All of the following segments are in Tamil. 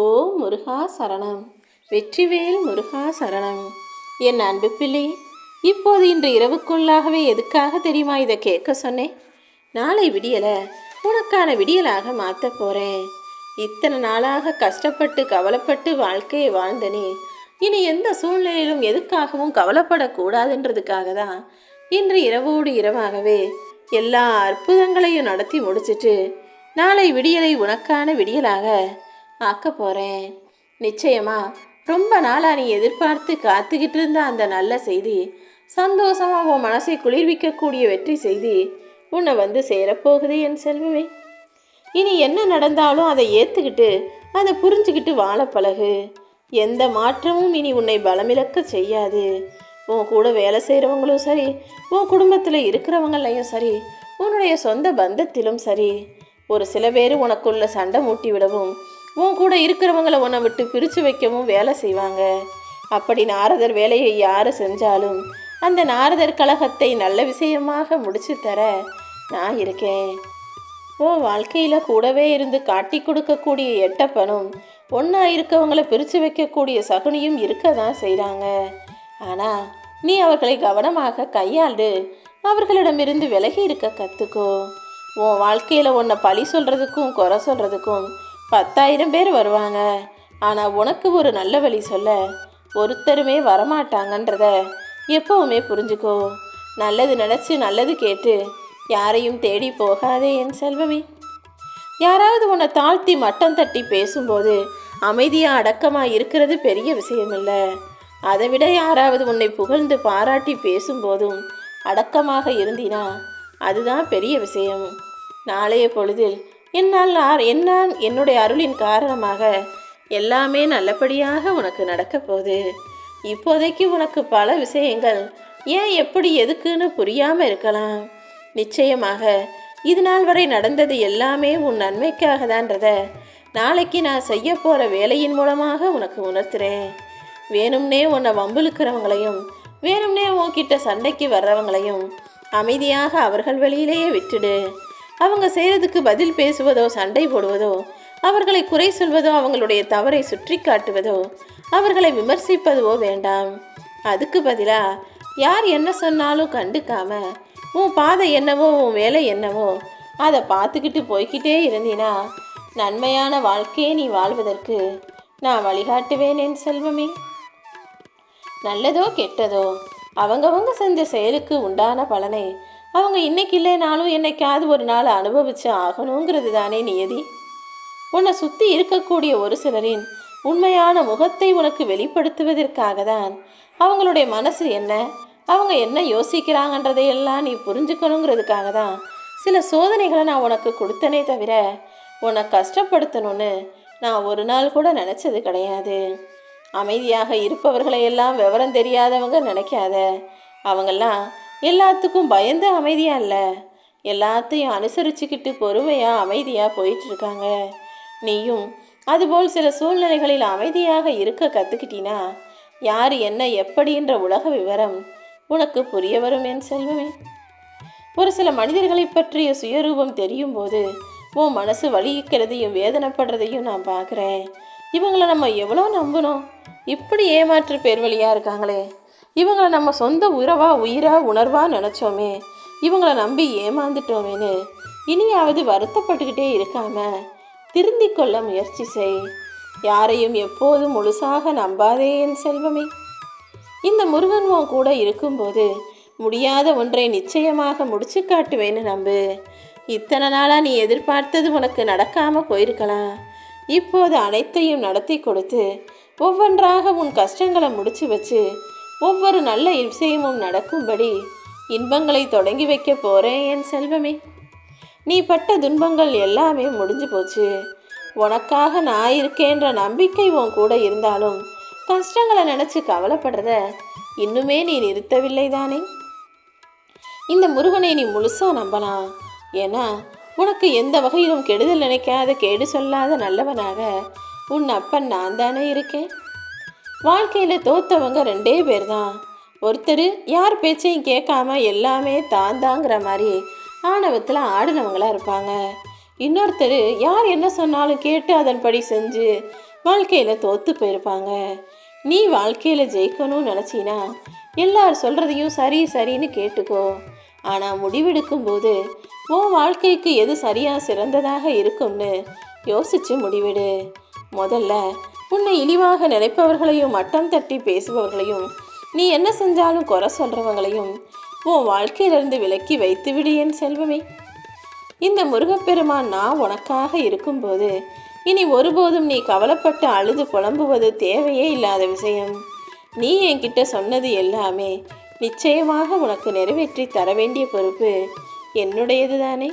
ஓ முருகா சரணம். வெற்றிவேல் முருகா சரணம். என் அன்பு பிள்ளை இப்போது இன்று இரவுக்குள்ளாகவே எதுக்காக தெரியுமா இதை கேட்க சொன்னேன்? நாளை விடியலை உனக்கான விடியலாக மாற்ற போகிறேன் இத்தனை நாளாக கஷ்டப்பட்டு கவலைப்பட்டு வாழ்க்கையை வாழ்ந்தனே. இனி எந்த சூழ்நிலையிலும் எதுக்காகவும் கவலைப்படக்கூடாதுன்றதுக்காக தான் இன்று இரவோடு இரவாகவே எல்லா அற்புதங்களையும் நடத்தி முடிச்சிட்டு நாளை விடியலை உனக்கான விடியலாக ஆக்க போகிறேன் நிச்சயமா ரொம்ப நாளாக நீ எதிர்பார்த்து காத்துக்கிட்டு இருந்த அந்த நல்ல செய்தி சந்தோஷமாக உன் மனசை குளிர்விக்கக்கூடிய வெற்றி செய்தி உன்னை வந்து சேரப்போகுது என் செல்வமே. இனி என்ன நடந்தாலும் அதை ஏற்றுக்கிட்டு அதை புரிஞ்சுக்கிட்டு வாழ பழகு. எந்த மாற்றமும் இனி உன்னை பலமிழக்க செய்யாது. உன் கூட வேலை செய்கிறவங்களும் சரி உன் குடும்பத்தில் இருக்கிறவங்களையும் சரி உன்னுடைய சொந்த பந்தத்திலும் சரி. ஒரு சில பேர் உனக்குள்ள சண்டை மூட்டி விடவும் உன் கூட இருக்கிறவங்கள உன்னை விட்டு பிரித்து வைக்கவும் வேலை செய்வாங்க. அப்படி நாரதர் வேலையை யார் செஞ்சாலும் அந்த நாரதர் கழகத்தை நல்ல விஷயமாக முடிச்சு தர நான் இருக்கேன். உன் வாழ்க்கையில் கூடவே இருந்து காட்டி கொடுக்கக்கூடிய எட்டப்பனும் ஒன்றா இருக்கவங்களை பிரித்து வைக்கக்கூடிய சகுனியும் இருக்க தான் செய்கிறாங்க ஆனால் நீ அவர்களை கவனமாக கையாண்டு அவர்களிடமிருந்து விலகி இருக்க கற்றுக்கோ உன் வாழ்க்கையில் உன்னை பழி சொல்கிறதுக்கும் குறை சொல்கிறதுக்கும் பத்தாயிரம் பேர் வருவாங்க. ஆனால் உனக்கு ஒரு நல்ல வழி சொல்ல ஒருத்தருமே வரமாட்டாங்கன்றத எப்பவுமே புரிஞ்சுக்கோ. நல்லது நினச்சி நல்லது கேட்டு யாரையும் தேடி போகாதே என் செல்வமே. யாராவது உன்னை தாழ்த்தி மட்டம் தட்டி பேசும்போது அமைதியாக அடக்கமாக இருக்கிறது பெரிய விஷயம் இல்லை அதை விட யாராவது உன்னை புகழ்ந்து பாராட்டி பேசும்போதும் அடக்கமாக இருந்தினா அதுதான் பெரிய விஷயம். நாளைய பொழுதில் என்னால் ஆர்- என்னுடைய அருளின் காரணமாக எல்லாமே நல்லபடியாக உனக்கு நடக்க போகுது. இப்போதைக்கு உனக்கு பல விஷயங்கள் ஏன் எப்படி எதுக்குன்னு புரியாமல் இருக்கலாம். நிச்சயமாக இது நாள் வரை நடந்தது எல்லாமே உன் நன்மைக்காக தான்றத நாளைக்கு நான் செய்ய போகிற வேலையின் மூலமாக உனக்கு உணர்த்துறேன். வேணும்னே உன்னை வம்பிழுக்கிறவங்களையும் வேணும்னே உன்கிட்ட சண்டைக்கு வர்றவங்களையும் அமைதியாக அவர்கள் வழியிலேயே விட்டுடு. அவங்க செய்கிறதுக்கு பதில் பேசுவதோ சண்டை போடுவதோ அவர்களை குறை சொல்வதோ அவங்களுடைய தவறை சுற்றி காட்டுவதோ அவர்களை விமர்சிப்பதோ வேண்டாம். அதுக்கு பதிலாக யார் என்ன சொன்னாலும் கண்டுக்காம உன் பாதை என்னவோ உன் வேலை என்னவோ அதை பார்த்துக்கிட்டு போய்கிட்டே இருந்தினா நன்மையான வாழ்க்கையை நீ வாழ்வதற்கு நான் வழிகாட்டுவேன் என் செல்வமே. நல்லதோ கெட்டதோ அவங்கவங்க செஞ்ச செயலுக்கு உண்டான பலனை அவங்க இன்னைக்கு இல்லைனாலும் என்னைக்காவது ஒரு நாள் அனுபவிச்சு ஆகணுங்கிறது தானே நியதி. உன்னை சுற்றி இருக்கக்கூடிய ஒரு சிலரின் உண்மையான முகத்தை உனக்கு வெளிப்படுத்துவதற்காக தான் அவங்களுடைய மனசு என்ன அவங்க என்ன யோசிக்கிறாங்கன்றதையெல்லாம் நீ புரிஞ்சுக்கணுங்கிறதுக்காக தான் சில சோதனைகளை நான் உனக்கு கொடுத்தனே தவிர உன்னை கஷ்டப்படுத்தணும்னு நான் ஒரு நாள் கூட நினச்சது கிடையாது. அமைதியாக இருப்பவர்களையெல்லாம் விவரம் தெரியாதவங்க நினைக்காத. அவங்கெல்லாம் எல்லாத்துக்கும் பயந்து அமைதியாக இல்லை? எல்லாத்தையும் அனுசரிச்சுக்கிட்டு பொறுமையாக அமைதியாக போயிட்டுருக்காங்க. நீயும் அதுபோல் சில சூழ்நிலைகளில் அமைதியாக இருக்க கற்றுக்கிட்டினா யார் என்ன எப்படின்ற உலக விவரம் உனக்கு புரிய வரும் என் செல்வமே. ஒரு சில மனிதர்களை பற்றிய சுயரூபம் தெரியும் போது உன் மனசு வலிக்கிறதையும் வேதனைப்படுறதையும் நான் பார்க்குறேன். இவங்களை நம்ம எவ்வளோ நம்பணும் இப்படி ஏமாற்று பேர் வழியாக இருக்காங்களே. இவங்களை நம்ம சொந்த உறவா உயிரா உணர்வா நினச்சோமே இவங்கள நம்பி ஏமாந்துட்டோமேன்னு இனியாவது வருத்தப்பட்டுக்கிட்டே இருக்காம திருந்திக் கொள்ள முயற்சி செய். யாரையும் எப்போதும் முழுசாக நம்பாதே என் செல்வமே. இந்த முருகன் உன் கூட இருக்கும்போது முடியாத ஒன்றை நிச்சயமாக முடிச்சு காட்டுவேன்னு நம்பு. இத்தனை நாளாக நீ எதிர்பார்த்தது உனக்கு நடக்காமல் போயிருக்கலாம். இப்போது அனைத்தையும் நடத்தி கொடுத்து ஒவ்வொன்றாக உன் கஷ்டங்களை முடிச்சு வச்சு ஒவ்வொரு நல்ல விஷயமும் நடக்கும்படி இன்பங்களை தொடங்கி வைக்க போகிறேன் என் செல்வமே. நீ பட்ட துன்பங்கள் எல்லாமே முடிஞ்சு போச்சு. உனக்காக நான் இருக்கேன்ற நம்பிக்கை உன் கூட இருந்தாலும் கஷ்டங்களை நினச்சி கவலைப்படுறத இன்னுமே நீ நிறுத்தவில்லை தானே? இந்த முருகனை நீ முழுசாக நம்பலாம் ஏன்னா உனக்கு எந்த வகையிலும் கெடுதல் நினைக்காத கேடு சொல்லாத நல்லவனாக உன் அப்பன் நான் தானே இருக்கேன். வாழ்க்கையில் தோத்தவங்க ரெண்டே பேர் தான் ஒருத்தர் யார் பேச்சையும் கேட்காம எல்லாமே தான் தாங்கிற மாதிரி ஆணவத்தில் ஆடினவங்களாக இருப்பாங்க. இன்னொருத்தர் யார் என்ன சொன்னாலும் கேட்டு அதன்படி செஞ்சு வாழ்க்கையில் தோற்று போயிருப்பாங்க. நீ வாழ்க்கையில் ஜெயிக்கணும்னு நினச்சினா எல்லார் சொல்கிறதையும் சரி சரின்னு கேட்டுக்கோ. ஆனால் முடிவெடுக்கும்போது உன் வாழ்க்கைக்கு எது சரியாக சிறந்ததாக இருக்கும்னு யோசித்து முடிவெடு. முதல்ல உன்னை இழிவாக நினைப்பவர்களையும் மட்டம் தட்டி பேசுபவர்களையும் நீ என்ன செஞ்சாலும் குறை சொல்கிறவங்களையும் உன் வாழ்க்கையிலிருந்து விலக்கி வைத்து என் செல்வமே. இந்த முருகப்பெருமான் நான் உனக்காக இருக்கும்போது இனி ஒருபோதும் நீ கவலைப்பட்டு அழுது புலம்புவது தேவையே இல்லாத விஷயம். நீ என்கிட்ட சொன்னது எல்லாமே நிச்சயமாக உனக்கு நிறைவேற்றி தர வேண்டிய பொறுப்பு என்னுடையது தானே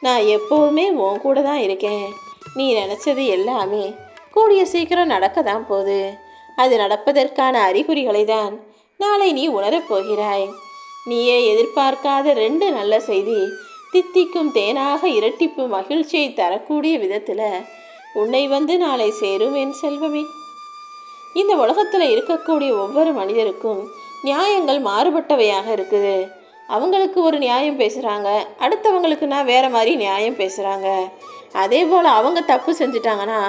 நான் எப்போதுமே உன் கூட தான் இருக்கேன். நீ நினச்சது எல்லாமே கூடிய சீக்கிரம் நடக்க தான் போகுது. அது நடப்பதற்கான அறிகுறிகளை தான் நாளை நீ உணரப் போகிறாய். நீயே எதிர்பார்க்காத ரெண்டு நல்ல செய்தி தித்திக்கும் தேனாக இரட்டிப்பு மகிழ்ச்சியை தரக்கூடிய விதத்தில் உன்னை வந்து நாளை சேரும் என் செல்வமே. இந்த உலகத்தில் இருக்கக்கூடிய ஒவ்வொரு மனிதருக்கும் நியாயங்கள் மாறுபட்டவையாக இருக்குது. அவங்களுக்கு ஒரு நியாயம் பேசுகிறாங்க அடுத்தவங்களுக்குன்னா வேறு மாதிரி நியாயம் பேசுகிறாங்க அதே போல் அவங்க தப்பு செஞ்சிட்டாங்கன்னா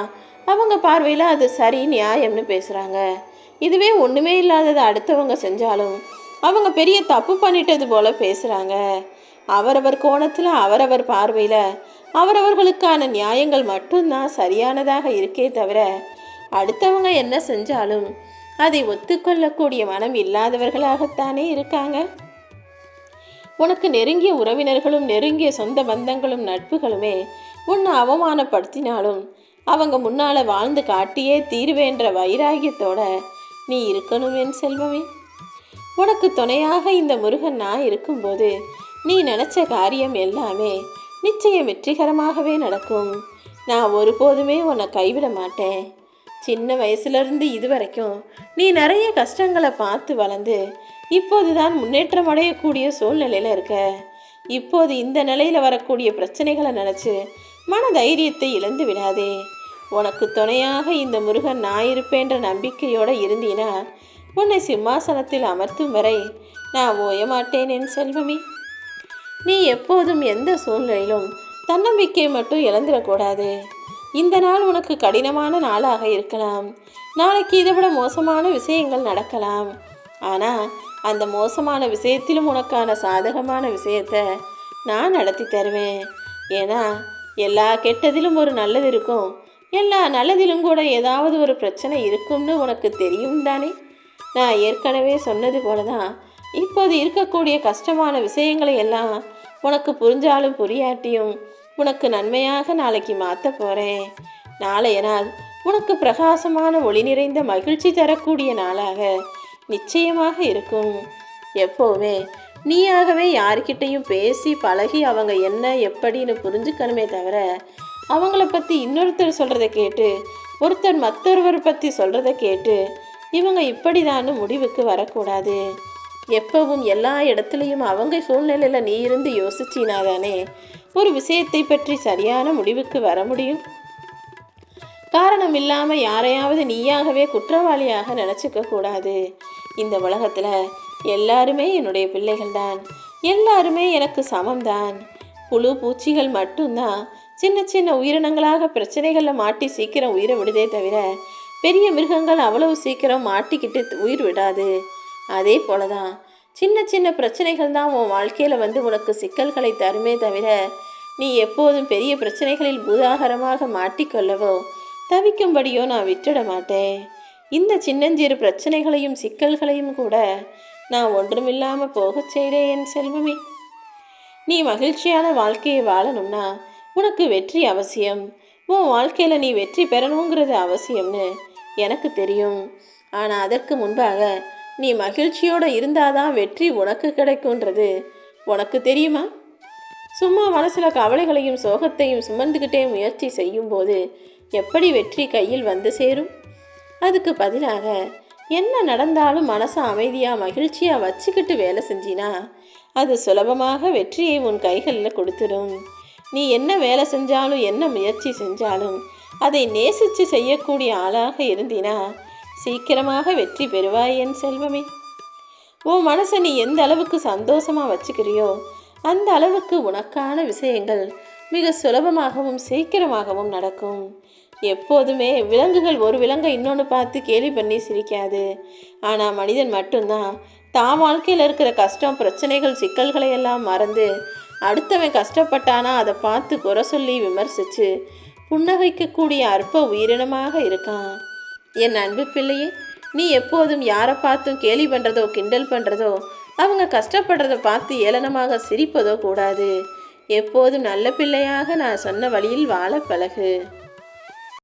அவங்க பார்வையில் அது சரி நியாயம்னு பேசுகிறாங்க இதுவே ஒன்றுமே இல்லாததை அடுத்தவங்க செஞ்சாலும் அவங்க பெரிய தப்பு பண்ணிட்டது போல பேசுகிறாங்க அவரவர் கோணத்தில் அவரவர் பார்வையில் அவரவர்களுக்கான நியாயங்கள் மட்டும்தான் சரியானதாக இருக்கே தவிர அடுத்தவங்க என்ன செஞ்சாலும் அதை ஒத்துக்கொள்ளக்கூடிய மனம் இல்லாதவர்களாகத்தானே இருக்காங்க. உனக்கு நெருங்கிய உறவினர்களும் நெருங்கிய சொந்த பந்தங்களும் நட்புகளுமே உன்னை அவமானப்படுத்தினாலும் அவங்க முன்னால் வாழ்ந்து காட்டியே தீர்வேன்ற வைராகியத்தோட நீ இருக்கணும் என் செல்வமே. உனக்கு துணையாக இந்த முருகன் நான் இருக்கும்போது நீ நினச்ச காரியம் எல்லாமே நிச்சயம் வெற்றிகரமாகவே நடக்கும். நான் ஒருபோதுமே உன்னை கைவிட மாட்டேன். சின்ன வயசுலேருந்து இது வரைக்கும் நீ நிறைய கஷ்டங்களை பார்த்து வளர்ந்து இப்போது தான் முன்னேற்றம் அடையக்கூடிய சூழ்நிலையில் இருக்க. இப்போது இந்த நிலையில் வரக்கூடிய பிரச்சனைகளை நினச்சி மன தைரியத்தை இழந்து விடாதே. உனக்கு துணையாக இந்த முருகன் நான் இருப்பேன்ற நம்பிக்கையோடு இருந்தீனா உன்னை சிம்மாசனத்தில் அமர்த்தும் வரை நான் ஓயமாட்டேன் என் செல்வமே. நீ எப்போதும் எந்த சூழ்நிலையிலும் தன்னம்பிக்கை மட்டும் இழந்துடக்கூடாது. இந்த நாள் உனக்கு கடினமான நாளாக இருக்கலாம். நாளைக்கு இதை விட மோசமான விஷயங்கள் நடக்கலாம். ஆனால் அந்த மோசமான விஷயத்திலும் உனக்கான சாதகமான விஷயத்தை நான் நடத்தி தருவேன். ஏன்னா எல்லா கெட்டதிலும் ஒரு நல்லது இருக்கும். எல்லா நல்லதிலும் கூட ஏதாவது ஒரு பிரச்சனை இருக்கும்னு உனக்கு தெரியும் தானே? நான் ஏற்கனவே சொன்னது போல தான் இப்போது இருக்கக்கூடிய கஷ்டமான விஷயங்களை எல்லாம் உனக்கு புரிஞ்சாலும் புரியாட்டியும் உனக்கு நன்மையாக நாளைக்கு மாற்ற போகிறேன் நாளைய நாள் உனக்கு பிரகாசமான ஒளி நிறைந்த மகிழ்ச்சி தரக்கூடிய நாளாக நிச்சயமாக இருக்கும். எப்போவுமே நீயாகவே யார்கிட்டையும் பேசி பழகி அவங்க என்ன எப்படின்னு புரிஞ்சுக்கணுமே தவிர அவங்கள பற்றி இன்னொருத்தர் சொல்கிறத கேட்டு ஒருத்தர் மற்றொருவர் பற்றி சொல்கிறத கேட்டு இவங்க இப்படிதான்னு முடிவுக்கு வரக்கூடாது. எப்பவும் எல்லா இடத்துலையும் அவங்க சூழ்நிலையில் நீ இருந்து யோசிச்சினாதானே ஒரு விஷயத்தை பற்றி சரியான முடிவுக்கு வர முடியும். காரணம் இல்லாமல் யாரையாவது நீயாகவே குற்றவாளியாக நினச்சிக்க கூடாது இந்த உலகத்தில் எல்லாருமே என்னுடைய பிள்ளைகள் தான் எல்லாருமே எனக்கு சமம்தான். புழு பூச்சிகள் மட்டும்தான். சின்ன சின்ன உயிரினங்களாக பிரச்சனைகளில் மாட்டி சீக்கிரம் உயிரை விடுதே தவிர பெரிய மிருகங்கள் அவ்வளவு சீக்கிரம் மாட்டிக்கிட்டு உயிர் விடாது. அதே போல தான் சின்ன சின்ன பிரச்சனைகள் தான் உன் வாழ்க்கையில் வந்து உனக்கு சிக்கல்களை தருமே தவிர நீ எப்போதும் பெரிய பிரச்சனைகளில் பூதாகரமாக மாட்டிக்கொள்ளவோ தவிக்கும்படியோ நான் விட்டுட மாட்டேன். இந்த சின்னஞ்சிறு பிரச்சனைகளையும் சிக்கல்களையும் கூட நான் ஒன்றுமில்லாமல் போகச் செய்கிறேன் என் செல்வமே. நீ மகிழ்ச்சியான வாழ்க்கையை வாழணும்னா உனக்கு வெற்றி அவசியம். உன் வாழ்க்கையில் நீ வெற்றி பெறணுங்கிறது அவசியம்னு எனக்கு தெரியும். ஆனால் அதற்கு முன்பாக நீ மகிழ்ச்சியோடு இருந்தாதான் வெற்றி உனக்கு கிடைக்கும்ன்றது உனக்கு தெரியுமா? சும்மா மனசில் கவலைகளையும் சோகத்தையும் சுமந்துக்கிட்டே முயற்சி செய்யும்போது எப்படி வெற்றி கையில் வந்து சேரும்? அதுக்கு பதிலாக என்ன நடந்தாலும் மனசை அமைதியாக மகிழ்ச்சியாக வச்சுக்கிட்டு வேலை செஞ்சினா அது சுலபமாக வெற்றியை உன் கைகளில் கொடுத்துடும். நீ என்ன வேலை செஞ்சாலும் என்ன முயற்சி செஞ்சாலும் அதை நேசித்து செய்யக்கூடிய ஆளாக இருந்தினா சீக்கிரமாக வெற்றி பெறுவாய் என் செல்வமே. உன் மனசை நீ எந்த அளவுக்கு சந்தோஷமாக வச்சுக்கிறியோ அந்த அளவுக்கு உனக்கான விஷயங்கள் மிக சுலபமாகவும் சீக்கிரமாகவும் நடக்கும். எப்போதுமே விலங்குகள் ஒரு விலங்கை இன்னொன்று பார்த்து கேலி பண்ணி சிரிக்காது. ஆனால் மனிதன் மட்டும்தான். தான் வாழ்க்கையில் இருக்கிற கஷ்டம் பிரச்சனைகள் சிக்கல்களை எல்லாம் மறந்து அடுத்தவன் கஷ்டப்பட்டானா அதை பார்த்து குறை சொல்லி விமர்சித்து புன்னகைக்கக்கூடிய அற்ப உயிரினமாக இருக்கான். என் அன்பு பிள்ளையே நீ எப்போதும் யாரை பார்த்தும் கேலி பண்ணுறதோ கிண்டல் பண்ணுறதோ அவங்க கஷ்டப்படுறத பார்த்து ஏளனமாக சிரிப்பதோ கூடாது. எப்போதும் நல்ல பிள்ளையாக நான் சொன்ன வழியில் வாழ பழகு.